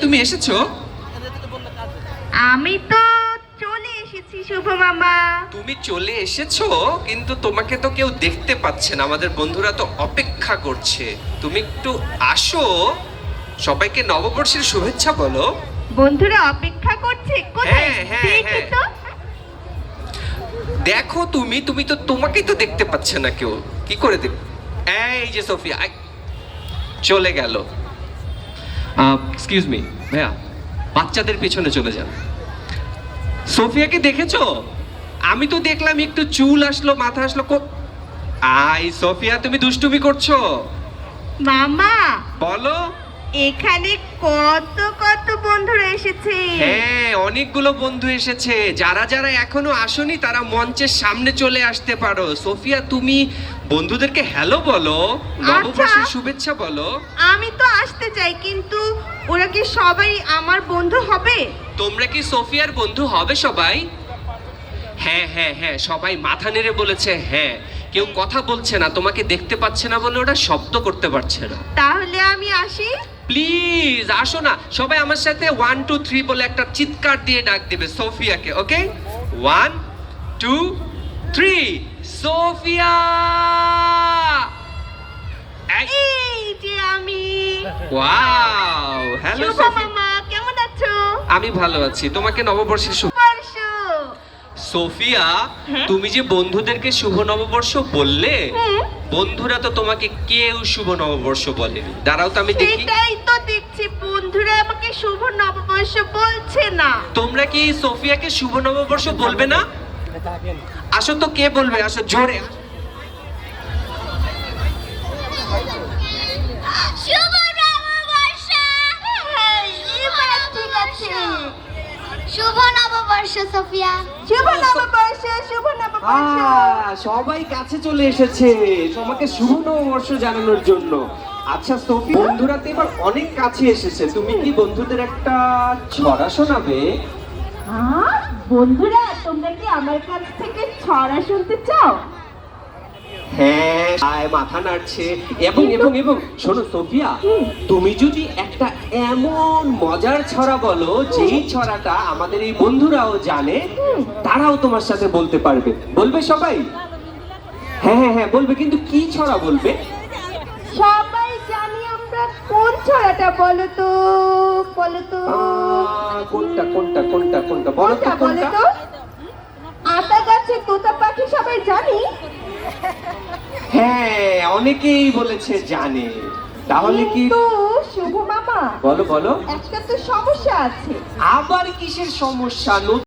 তুমি এসেছ? আমি তো চলে এসেছি শুভ মামা। তুমি চলে এসেছ কিন্তু তোমাকে তো কেউ দেখতে পাচ্ছে না। আমাদের বন্ধুরা তো অপেক্ষা করছে। তুমি একটু আসো। সবাইকে নববর্ষের শুভেচ্ছা বলো। বন্ধুরা অপেক্ষা করছে? কোথায়? হ্যাঁ, হ্যাঁ, দেখি হ্যাঁ। তো। দেখো তুমি তুমি তো তোমাকেই তো দেখতে পাচ্ছে না কেউ। কি করে দেখ এই যে সোফিয়া আই- চলে গেল। এক্সকিউজ মি ভাইয়া বাচ্চাদের পেছনে চলে যান। সোফিয়াকে দেখেছ? আমি তো দেখলাম একটু চুল আসলো মাথা আসলো আই সোফিয়া তুমি দুষ্টুমি করছ? মামা বলো। এখানে কত কত বন্ধুরা এসেছে। হ্যাঁ অনেকগুলো বন্ধু এসেছে। যারা যারা এখনও আসোনি তারা মঞ্চের সামনে চলে আসতে পারো। সোফিয়া তুমি বন্ধুদেরকে হ্যালো বলো নববর্ষের আচ্ছা। শুভেচ্ছা বলো। আমি তো আসতে চাই কিন্তু ওরা কি সবাই আমার বন্ধু হবে? তোমরা কি সোফিয়ার বন্ধু হবে সবাই? হ্যাঁ হ্যাঁ হ্যাঁ সবাই মাথা নেড়ে বলেছে হ্যাঁ। কেউ কথা বলছে না তোমাকে দেখতে পাচ্ছে না বলে ওরা শব্দ করতে পারছে না। তাহলে আমি আসি? প্লিজ আসো না। সবাই আমার সাথে ওয়ান টু থ্রি বলে একটা চিৎকার দিয়ে ডাক দেবে সোফিয়াকে okay one two three Sophia! এই যে আমি। ওয়াও হ্যালো মামা কেমন আছো? আমি ভালো আছি। তোমাকে নববর্ষের শুভ সোফিয়া? তুমি যে বন্ধুদেরকে শুভ নববর্ষ বললে বন্ধুরা তো তোমাকে কেউ শুভ নববর্ষ বলে দাঁড়াও তো আমি দেখি। এটাই তো দেখছি বন্ধুরা আমাকে শুভ নববর্ষ বলছে না। তোমরা কি সোফিয়াকে শুভ নববর্ষ বলবে না। আসো তো কে বলবে? আসো জোরে। শুভ নববর্ষ সোফিয়া। শুভ নববর্ষ শুভ নববর্ষ। সবাই কাছে চলে এসেছে। তোমাকে শুভ নববর্ষ জানানোর জন্য। আচ্ছা সোফি বন্ধুরা তো এবার অনেক কাছে এসেছে। তুমি কি বন্ধুদের একটা ছড়া শোনাবে? আহ, বন্ধুরা তোমরা কি আমার কাছ থেকে ছড়া শুনতে চাও? হ্যাঁ আয় মাথা নাড়ছে। এবং এবং এবং শোনো সোফিয়া তুমি যদি একটা এমন মজার ছড়া বলো যেই ছড়াটা আমাদের এই বন্ধুরাও জানে তারাও তোমার সাথে বলতে পারবে। বলবে সবাই? হ্যাঁ হ্যাঁ হ্যাঁ বলবে কিন্তু কি ছড়া বলবে? সবাই জানি আমরা কোন ছড়াটা বলো তো বলো তো। কোনটা কোনটা কোনটা কোনটা বলো তো কোনটা বলো তো? আতা গাছে তোতা পাখি সবাই জানি। হ্যাঁ অনেকেই বলেছে জানে। তাহলে কি শুভ মামা বলো বলো। একটা তো সমস্যা আছে। আবার কিসের সমস্যা?